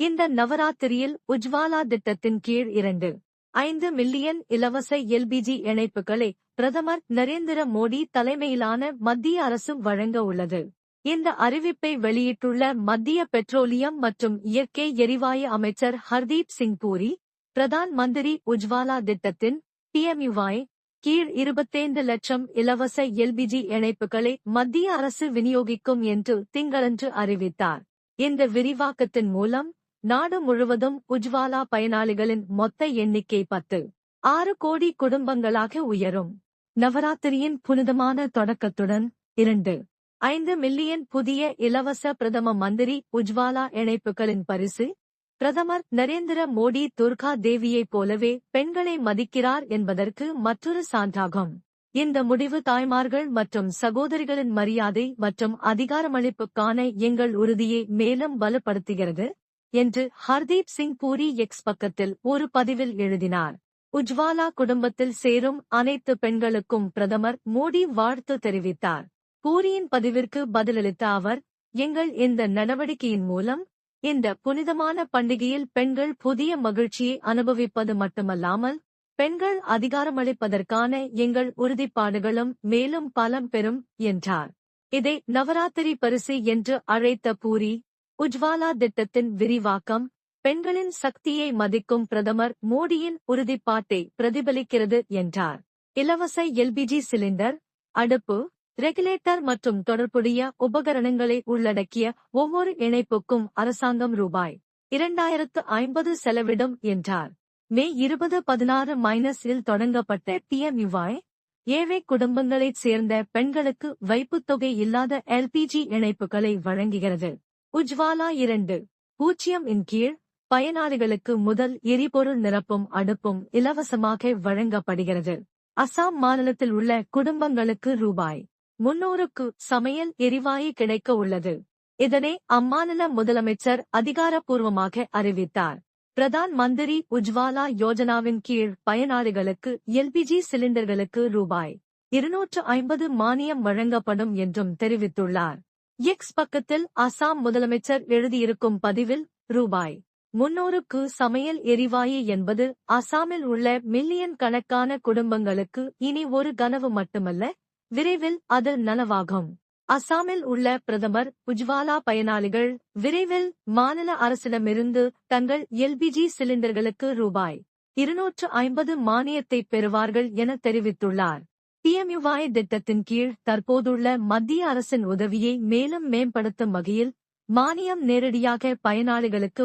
இந்த நவராத்திரியில் உஜ்வாலா திட்டத்தின் கீழ் இரண்டு ஐந்து மில்லியன் இலவச எல்பிஜி இணைப்புகளை பிரதமர் நரேந்திர மோடி தலைமையிலான மத்திய அரசு வழங்க உள்ளது. இந்த அறிவிப்பை வெளியிட்டுள்ள மத்திய பெட்ரோலியம் மற்றும் இயற்கை எரிவாயு அமைச்சர் ஹர்தீப் சிங் பூரி பிரதான் மந்திரி உஜ்வாலா திட்டத்தின் பிஎம்யுவாய் கீழ் இருபத்தைந்து லட்சம் இலவச எல்பிஜி இணைப்புகளை மத்திய அரசு விநியோகிக்கும் என்று திங்களன்று அறிவித்தார். இந்த விரிவாக்கத்தின் மூலம் நாடு முழுவதும் உஜ்வாலா பயனாளிகளின் மொத்த எண்ணிக்கை பத்து. ஆறு கோடி குடும்பங்களாக உயரும். நவராத்திரியின் புனிதமான தொடக்கத்துடன் இரண்டு. ஐந்து மில்லியன் புதிய இலவச பிரதம மந்திரி உஜ்வாலா இணைப்புகளின் பரிசு. பிரதமர் நரேந்திர மோடி துர்கா தேவியைப் போலவே பெண்களை மதிக்கிறார் என்பதற்கு மற்றொரு சான்றாகும். இந்த முடிவு தாய்மார்கள் மற்றும் சகோதரிகளின் மரியாதை மற்றும் அதிகாரமளிப்புக்கான எங்கள் உறுதியை மேலும் வலுப்படுத்துகிறது. என்று ஹர்தீப் சிங் பூரி எக்ஸ் பக்கத்தில் ஒரு பதிவில் எழுதினார். உஜ்வாலா குடும்பத்தில் சேரும் அனைத்து பெண்களுக்கும் பிரதமர் மோடி வாழ்த்து தெரிவித்தார். பூரியின் பதிவிற்கு பதிலளித்த அவர் எங்கள் இந்த நடவடிக்கையின் மூலம் இந்த புனிதமான பண்டிகையில் பெண்கள் புதிய மகிழ்ச்சியை அனுபவிப்பது மட்டுமல்லாமல் பெண்கள் அதிகாரமளிப்பதற்கான எங்கள் உறுதிப்பாடுகளும் மேலும் பலம் பெறும் என்றார். இதை நவராத்திரி பரிசு என்று அழைத்த பூரி உஜ்வாலா திட்டத்தின் விரிவாக்கம் பெண்களின் சக்தியை மதிக்கும் பிரதமர் மோடியின் உறுதிப்பாட்டை பிரதிபலிக்கிறது என்றார். இலவச எல்பிஜி சிலிண்டர் அடுப்பு ரெகுலேட்டர் மற்றும் தொடர்புடைய உபகரணங்களை உள்ளடக்கிய ஒவ்வொரு இணைப்புக்கும் அரசாங்கம் ரூபாய் இரண்டாயிரத்து ஐம்பது செலவிடும் என்றார். மே இருபது பதினாறு மைனஸ் இல் தொடங்கப்பட்ட பிஎம்யுவாய் ஏழை குடும்பங்களைச் சேர்ந்த பெண்களுக்கு வைப்புத் தொகை இல்லாத எல்பிஜி இணைப்புகளை வழங்குகிறது. உஜ்வாலா இரண்டு. பூஜ்ஜியம் இன் கீழ் பயனாளிகளுக்கு முதல் எரிபொருள் நிரப்பும் அடுப்பும் இலவசமாக வழங்கப்படுகிறது. அசாம் மாநிலத்தில் உள்ள குடும்பங்களுக்கு ரூபாய் முன்னூறுக்கு சமையல் எரிவாயு கிடைக்க உள்ளது. இதனை அம்மாநில முதலமைச்சர் அதிகாரப்பூர்வமாக அறிவித்தார். பிரதான் மந்திரி உஜ்வாலா யோஜனாவின் கீழ் பயனாளிகளுக்கு எல்பிஜி சிலிண்டர்களுக்கு ரூபாய் இருநூற்று ஐம்பது மானியம் வழங்கப்படும் என்றும் தெரிவித்துள்ளார். எக்ஸ் பக்கத்தில் அசாம் முதலமைச்சர் எழுதியிருக்கும் பதிவில் ரூபாய் முன்னூறுக்கு சமையல் எரிவாயு என்பது அசாமில் உள்ள மில்லியன் கணக்கான குடும்பங்களுக்கு இனி ஒரு கனவு மட்டுமல்ல விரைவில் அது நனவாகும். அசாமில் உள்ள பிரதமர் உஜ்வாலா பயனாளிகள் விரைவில் மாநில அரசிடமிருந்து தங்கள் எல்பிஜி சிலிண்டர்களுக்கு ரூபாய் இருநூற்று ஐம்பது மானியத்தை பெறுவார்கள் என தெரிவித்துள்ளார். பிஎம்யுவாய் திட்டத்தின் கீழ் தற்போதுள்ள மத்திய அரசின் உதவியை மேலும் மேம்படுத்தும் வகையில் மானியம் நேரடியாக பயனாளிகளுக்கு